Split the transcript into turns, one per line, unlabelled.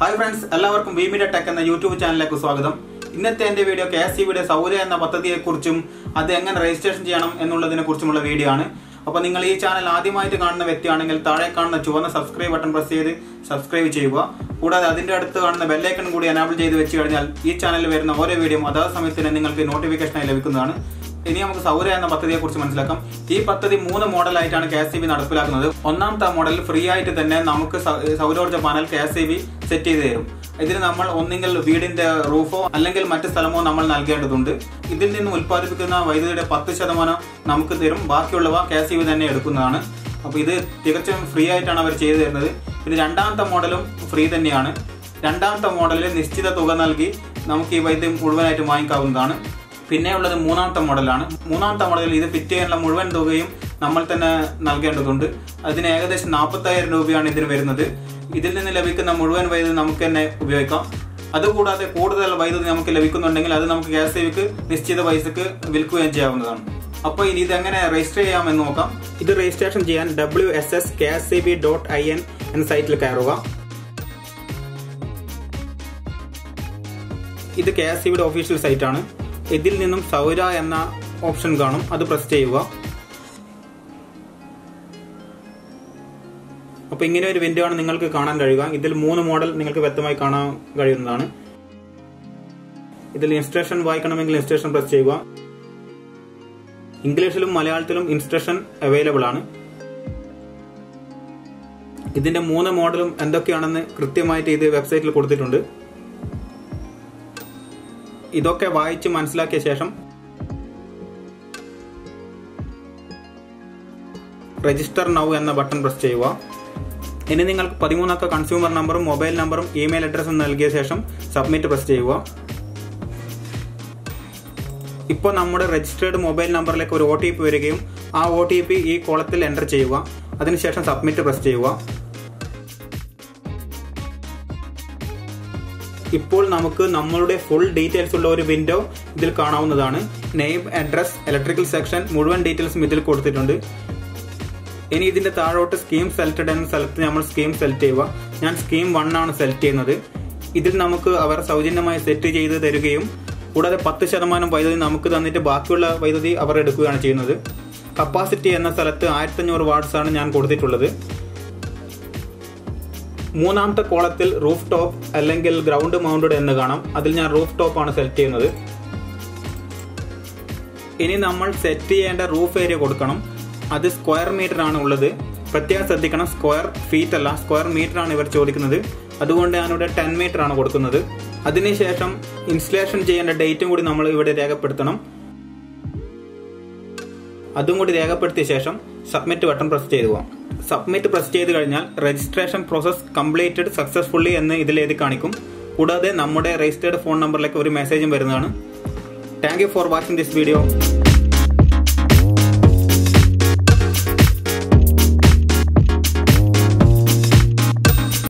Hi friends എല്ലാവർക്കും വിമിഡ tech എന്ന YouTube ചാനലിലേക്ക് സ്വാഗതം. ഇന്നത്തെ എന്റെ വീഡിയോ കെ എസ് സിയുടെ സൗര എന്ന പദ്ധതിയെക്കുറിച്ചും അത് എങ്ങനെ രജിസ്ട്രേഷൻ ചെയ്യണം എന്നുള്ളതിനെ കുറിച്ചുമുള്ള വീഡിയോ ആണ്. അപ്പൊ നിങ്ങൾ ഈ ചാനൽ ആദ്യമായിട്ട് കാണുന്ന വ്യക്തിയാണെങ്കിൽ താഴെ കാണുന്ന ചുവന്ന സബ്സ്ക്രൈബ് ബട്ടൺ പ്രസ് ചെയ്ത് സബ്സ്ക്രൈബ് ചെയ്യുക. കൂടാതെ അതിന്റെ അടുത്ത് കാണുന്ന ബെല്ലൈക്കൺ കൂടി എനാബിൾ ചെയ്ത് വെച്ച് കഴിഞ്ഞാൽ ഈ ചാനലിൽ വരുന്ന ഓരോ വീഡിയോ അതാ സമയത്തിന് നിങ്ങൾക്ക് നോട്ടിഫിക്കേഷനായി ലഭിക്കുന്നതാണ്. ഇനി നമുക്ക് സൗര എന്ന പദ്ധതിയെ കുറിച്ച് മനസ്സിലാക്കാം. ഈ പദ്ധതി മൂന്ന് മോഡലായിട്ടാണ് കെ എസ് നടപ്പിലാക്കുന്നത്. ഒന്നാമത്തെ മോഡൽ ഫ്രീ ആയിട്ട് തന്നെ നമുക്ക് സൗരോർജ പാനൽ കെ എസ് സെറ്റ് ചെയ്ത് തരും. ഇതിന് നമ്മൾ ഒന്നെങ്കിൽ വീടിന്റെ റൂഫോ അല്ലെങ്കിൽ മറ്റ് സ്ഥലമോ നമ്മൾ നൽകേണ്ടതുണ്ട്. ഇതിൽ നിന്ന് ഉൽപ്പാദിപ്പിക്കുന്ന വൈദ്യുതിയുടെ പത്ത് ശതമാനം നമുക്ക് തരും. ബാക്കിയുള്ളവ കെ എസ് തന്നെ എടുക്കുന്നതാണ്. അപ്പൊ ഇത് തികച്ചും ഫ്രീ ആയിട്ടാണ് അവർ ചെയ്തു തരുന്നത്. പിന്നെ രണ്ടാമത്തെ മോഡലും ഫ്രീ തന്നെയാണ്. രണ്ടാമത്തെ മോഡലിൽ നിശ്ചിത തുക നൽകി നമുക്ക് ഈ വൈദ്യുതി മുഴുവനായിട്ട് വാങ്ങിക്കാവുന്നതാണ്. പിന്നെ ഉള്ളത് മൂന്നാമത്തെ മോഡലാണ്. മൂന്നാമത്തെ മോഡലിൽ ഇത് ഫിറ്റ് ചെയ്യാനുള്ള മുഴുവൻ തുകയും നമ്മൾ തന്നെ നൽകേണ്ടതുണ്ട്. അതിന് ഏകദേശം നാൽപ്പത്തായിരം രൂപയാണ് ഇതിന് വരുന്നത്. ഇതിൽ നിന്ന് ലഭിക്കുന്ന മുഴുവൻ വൈദ്യുതി നമുക്ക് തന്നെ ഉപയോഗിക്കാം. അതുകൂടാതെ കൂടുതൽ വൈദ്യുതി നമുക്ക് ലഭിക്കുന്നുണ്ടെങ്കിൽ അത് നമുക്ക് ഗ്യാസ് സേവിക്ക് നിശ്ചിത പൈസക്ക് വിൽക്കുകയും ചെയ്യാവുന്നതാണ്. അപ്പോൾ ഇനി ഇത് എങ്ങനെ രജിസ്റ്റർ ചെയ്യാമെന്ന് നോക്കാം. ഇത് രജിസ്ട്രേഷൻ ചെയ്യാൻ W S S K S C B dot I N എന്ന സൈറ്റിൽ കയറുക. ഇത് കെ എസ് സി ഒഫീഷ്യൽ സൈറ്റാണ് ഇതിൽ നിന്നും സൗര എന്ന ഓപ്ഷൻ കാണും. അത് പ്രസ് ചെയ്യുക. അപ്പൊ ഇങ്ങനെ ഒരു വിൻഡോ ആണ് നിങ്ങൾക്ക് കാണാൻ കഴിയുക. ഇതിൽ മൂന്ന് മോഡൽ നിങ്ങൾക്ക് വ്യക്തമായി കാണാൻ കഴിയുന്നതാണ്. ഇതിൽ ഇൻസ്ട്രക്ഷൻ വായിക്കണമെങ്കിൽ ഇൻസ്ട്രക്ഷൻ പ്രസ് ചെയ്യുക. ഇംഗ്ലീഷിലും മലയാളത്തിലും ഇൻസ്ട്രക്ഷൻ അവൈലബിൾ ആണ്. ഇതിന്റെ മൂന്ന് മോഡലും എന്തൊക്കെയാണെന്ന് കൃത്യമായിട്ട് ഇത് വെബ്സൈറ്റിൽ കൊടുത്തിട്ടുണ്ട്. ഇതൊക്കെ വായിച്ച് മനസ്സിലാക്കിയ ശേഷം രജിസ്റ്റർ നൗ എന്ന ബട്ടൺ പ്രസ് ചെയ്യുക. ഇനി നിങ്ങൾക്ക് പതിമൂന്നക്ക കൺസ്യൂമർ നമ്പറും മൊബൈൽ നമ്പറും ഇമെയിൽ അഡ്രസ്സും നൽകിയ ശേഷം സബ്മിറ്റ് പ്രസ് ചെയ്യുക. ഇപ്പോൾ നമ്മുടെ രജിസ്റ്റേർഡ് മൊബൈൽ നമ്പറിലേക്ക് ഒരു ഒ വരികയും ആ ഒ ഈ കോളത്തിൽ എന്റർ ചെയ്യുക. അതിനുശേഷം സബ്മിറ്റ് പ്രസ് ചെയ്യുക. ഇപ്പോൾ നമുക്ക് നമ്മളുടെ ഫുൾ ഡീറ്റെയിൽസ് ഉള്ള ഒരു വിൻഡോ ഇതിൽ കാണാവുന്നതാണ്. നെയിം അഡ്രസ് ഇലക്ട്രിക്കൽ സെക്ഷൻ മുഴുവൻ ഡീറ്റെയിൽസും ഇതിൽ കൊടുത്തിട്ടുണ്ട്. ഇനി ഇതിന്റെ താഴോട്ട് സ്കീം സെലക്ടഡ് എന്ന സ്ഥലത്ത് നമ്മൾ സ്കീം സെലക്ട് ചെയ്യുക. ഞാൻ സ്കീം വൺ ആണ് സെലക്ട് ചെയ്യുന്നത്. ഇതിൽ നമുക്ക് അവർ സൗജന്യമായി സെറ്റ് ചെയ്ത് തരികയും കൂടാതെ പത്ത് ശതമാനം വൈദ്യുതി നമുക്ക് തന്നിട്ട് ബാക്കിയുള്ള വൈദ്യുതി അവർ എടുക്കുകയാണ് ചെയ്യുന്നത്. കപ്പാസിറ്റി എന്ന സ്ഥലത്ത് ആയിരത്തഞ്ഞൂറ് വാട്ട്സ് ആണ് ഞാൻ കൊടുത്തിട്ടുള്ളത്. മൂന്നാമത്തെ കോളത്തിൽ റൂഫ് ടോപ്പ് അല്ലെങ്കിൽ ഗ്രൗണ്ട് മൗണ്ടഡ് എന്ന് കാണാം. അതിൽ ഞാൻ റൂഫ് ആണ് സെലക്ട് ചെയ്യുന്നത്. ഇനി നമ്മൾ സെറ്റ് ചെയ്യേണ്ട റൂഫ് ഏരിയ കൊടുക്കണം. അത് സ്ക്വയർ മീറ്റർ ആണ് ഉള്ളത്. പ്രത്യേകം ശ്രദ്ധിക്കണം സ്ക്വയർ ഫീറ്റ് അല്ല സ്ക്വയർ മീറ്റർ ആണ് ഇവർ ചോദിക്കുന്നത്. അതുകൊണ്ട് ഞാനിവിടെ ടെൻ മീറ്റർ ആണ് കൊടുക്കുന്നത്. അതിനുശേഷം ഇൻസ്റ്റലേഷൻ ചെയ്യേണ്ട ഡേറ്റും കൂടി നമ്മൾ ഇവിടെ രേഖപ്പെടുത്തണം. അതും കൂടി രേഖപ്പെടുത്തിയ ശേഷം സബ്മിറ്റ് ബട്ടൺ പ്രസ് ചെയ്തു പോകാം സബ്മിറ്റ് പ്രസ് ചെയ്ത് കഴിഞ്ഞാൽ രജിസ്ട്രേഷൻ പ്രോസസ് കംപ്ലീറ്റഡ് സക്സസ്ഫുള്ളി എന്ന് ഇതിൽ എഴുതി കാണിക്കും. കൂടാതെ നമ്മുടെ രജിസ്റ്റേർഡ് ഫോൺ നമ്പറിലേക്ക് ഒരു മെസ്സേജും വരുന്നതാണ്. Thank you for watching this video